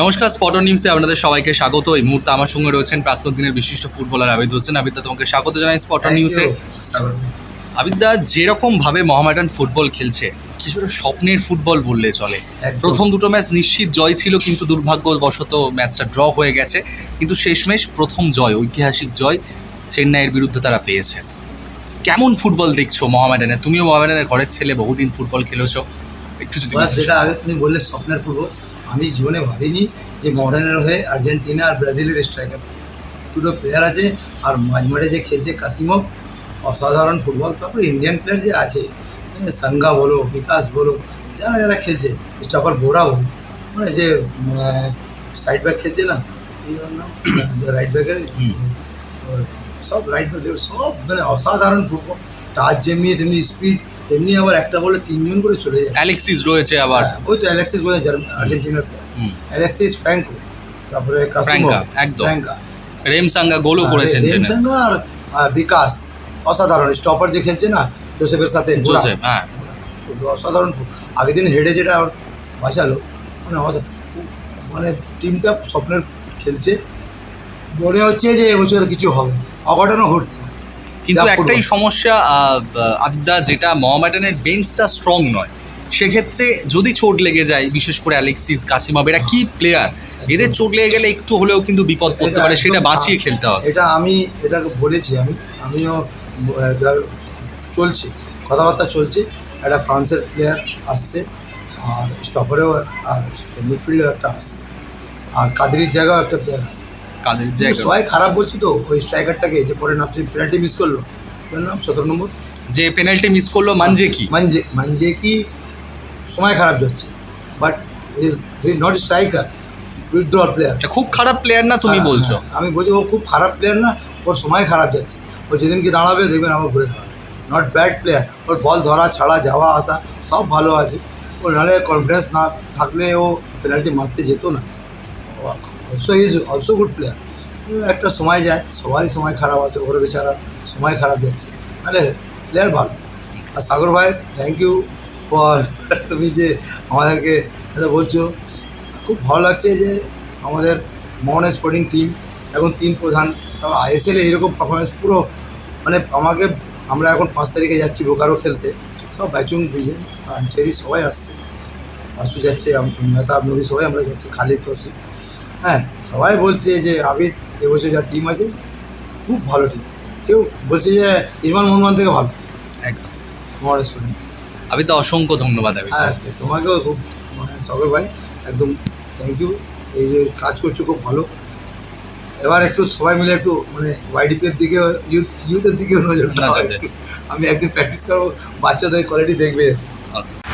নমস্কার স্পটন নিউজে আপনাদের সবাইকে স্বাগত। এই মুহূর্তে আমার সঙ্গে রয়েছেন প্রাক্তন দিনের বিশিষ্ট ফুটবলার আবিদ হোসেন। আবিদা তোমাকে স্বাগত জানাই স্পটন নিউজে। আবিদা যেরকম ভাবে মোহামেডান ফুটবল খেলছে কিছুটা স্বপ্নের ফুটবল বললে চলে। প্রথম দুটো ম্যাচ নিশ্চিত জয় ছিল কিন্তু দুর্ভাগ্যবশত ম্যাচটা ড্র হয়ে গেছে। কিন্তু শেষমেশ প্রথম জয় ঐতিহাসিক জয় চেন্নাইয়ের বিরুদ্ধে তারা পেয়েছে। কেমন ফুটবল দেখছ মোহামেডানে? তুমিও মোহামেডানের ঘরের ছেলে বহুদিন ফুটবল খেলেছো। একটু যদি যেটা আগে তুমি বললে স্বপ্নের ফুটবল আমি জীবনে ভাবিনি যে মডার্নের হয়ে আর্জেন্টিনা আর ব্রাজিলের স্ট্রাইকার দুটো প্লেয়ার আছে আর মাঝমাঠে যে খেলছে কাসিমভ অসাধারণ ফুটবল তারপরে ইন্ডিয়ান প্লেয়ার যে আছে এ, সাঙ্গা বলো বিকাশ বলো যারা যারা খেলছে স্টপার বোরা বলো মানে যে সাইড ব্যাক খেলছে না রাইট ব্যাকের সব রাইট ব্যাক সব মানে অসাধারণ ফুটবল টাচ যেমনি তেমনি স্পিড তেমনি আবার একটা বলে তিনজন করে চলে যায়। অ্যালেক্সিস রয়েছে আবার। হ্যাঁ, ওই তো অ্যালেক্সিস বলে আর্জেন্টিনার অ্যালেক্সিস ফ্র্যাঙ্কো তারপরে ফ্র্যাঙ্কা, একদম। ফ্র্যাঙ্কা। রেমসাঙ্গা গোলও করেছেন রেমসাঙ্গা আর বিকাশ অসাধারণ। স্টপার যে খেলছে না জোসেফের সাথে জোসেফ হ্যাঁ। অসাধারণ আগের দিন হেডে যেটা বাঁচালো মানে মানে টিমটা স্বপ্নের খেলছে। মনে হচ্ছে যে এবছর কিছু হবে অঘটনও ঘটতে কিন্তু একটাই সমস্যা আবিদ্যা যেটা মোহামেডানের বেঞ্চটা স্ট্রং নয়। সেক্ষেত্রে যদি চোট লেগে যায় বিশেষ করে অ্যালেক্সিস কাসিমাব এরা কি প্লেয়ার এদের চোট লেগে গেলে একটু হলেও কিন্তু বিপদ করতে পারে সেটা বাঁচিয়ে খেলতে হবে। এটা আমি এটা বলেছি আমি আমিও চলছে কথাবার্তা চলছে একটা ফ্রান্সের প্লেয়ার আসছে আর স্টপারেও আর মিডফিল্ডেও একটা আসছে আর কাদেরির জায়গাও একটা প্লেয়ার আসছে। কিন্তু জায়গা। সবাই খারাপ বলছি তো ওই স্ট্রাইকারটাকে যে পরে নাম পেনাল্টি মিস করল। ওর নাম সতেরো নম্বর। যে পেনাল্টি মিস করল মানজে কি? মানজে মানজে কি সময় খারাপ যাচ্ছে। But is not striker withdrawal player খুব খারাপ প্লেয়ার না তুমি হ্যাঁ, বলছো? হ্যাঁ, আমি বলছি ও খুব খারাপ প্লেয়ার না ওর সময় খারাপ যাচ্ছে। ও যেদিন কি দাঁড়াবে দেখবেন আমার ঘুরে দাঁড়াবে। নট ব্যাড প্লেয়ার ওর বল ধরা ছাড়া যাওয়া আসা সব ভালো আছে। ও নাহলে কনফিডেন্স না থাকলে ও পেনাল্টি মারতে যেত না। Also is also good player একটা সময় যায়, সবারই সময় খারাপ আছে ওর বেচারা সময় খারাপ যাচ্ছে। নাহলে প্লেয়ার ভালো। আর সাগর ভাই থ্যাংক ইউ ফর তুমি যে আমাদেরকে এটা বলছো। খুব ভালো লাগছে যে আমাদের মোহন স্পোর্টিং টিম এখন তিন প্রধান তবে আইএসএলে এরকম পারফরমেন্স পুরো মানে আমাকে, আমরা এখন পাঁচ তারিখে যাচ্ছি বোকারো খেলতে। সব ব্যাচুং বিজয় আনচেরি সবাই আসছে। আসু যাচ্ছে মেহতাব নবী সবাই আমরা যাচ্ছি, খালিদ, তৌসিফ। হ্যাঁ সবাই বলছে যে আবিদ এবছর যা টিম আছে খুব ভালো টিম কেউ বলছে যে ইরমান মোহাম্মদ থেকে ভালো। একদম। মোহন স্পোর্টিং আবিদ্যা অসংখ্য ধন্যবাদ আবিদ্যা হ্যাঁ তোমাকেও খুব মানে ভাই একদম থ্যাংক ইউ এই যে কাজ করছ খুব ভালো। এবার একটু সবাই মিলে একটু মানে ওয়াইডিপির দিকে ইউথ ইউথের দিকে নজর। আমি একদিন প্র্যাকটিস করব বাচ্চাদের কোয়ালিটি দেখবে। Okay.